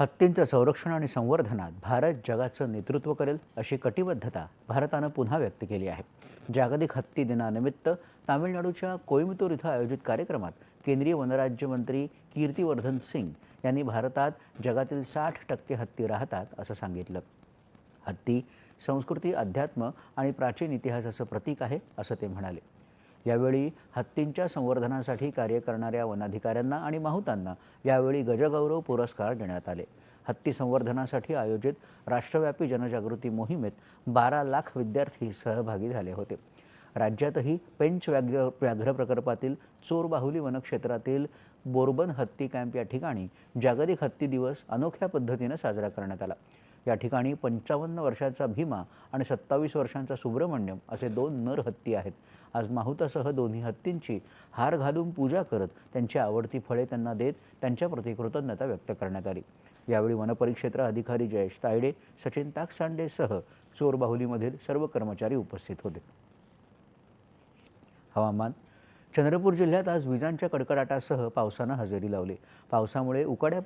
हत्तींचं संरक्षण आणि संवर्धनात भारत जगाचं नेतृत्व करेल अशी कटिबद्धता भारतानं पुन्हा व्यक्त केली आहे. जागतिक हत्ती दिनानिमित्त तामिळनाडूच्या कोईमतूर इथं आयोजित कार्यक्रमात केंद्रीय वनराज्यमंत्री कीर्तिवर्धन सिंग यांनी भारतात जगातील साठ टक्के हत्ती राहतात असं सांगितलं. हत्ती संस्कृती अध्यात्म आणि प्राचीन इतिहासाचं प्रतीक आहे असं ते म्हणाले. यावेळी हत्तींच्या संवर्धनासाठी कार्य करणाऱ्या वनाधिकाऱ्यांना आणि माहुतांना यावेळी गजगौरव पुरस्कार देण्यात आले. हत्ती संवर्धनासाठी आयोजित राष्ट्रव्यापी जनजागृती मोहिमेत बारा लाख विद्यार्थी सहभागी झाले होते. राज्यातही पेंच व्याघ्र व्याघ्र प्रकल्पातील चोरबाहुली वनक्षेत्रातील बोरबन हत्ती कॅम्प या ठिकाणी जागतिक हत्ती दिवस अनोख्या पद्धतीनं साजरा करण्यात आला. या ठिकाणी पंचावन्न वर्षाचा भीमा आणि सत्तावीस वर्षांचा सुब्रमण्यम असे दोन नर हत्ती आहेत. आज माहुतासह दोन्ही हत्तींची हार घालून पूजा करत त्यांची आवडती फळे त्यांना देत त्यांच्याप्रती कृतज्ञता व्यक्त करण्यात आली. यावेळी वनपरिक्षेत्र अधिकारी जयेश तायडे सचिन ताकसांडेसह चोरबाहुलीमधील सर्व कर्मचारी उपस्थित होते. हवामान. चंद्रपूर जिल्ह्यात आज विजांच्या कडकडाटासह पावसानं हजेरी लावली. पावसामुळे उकाड्या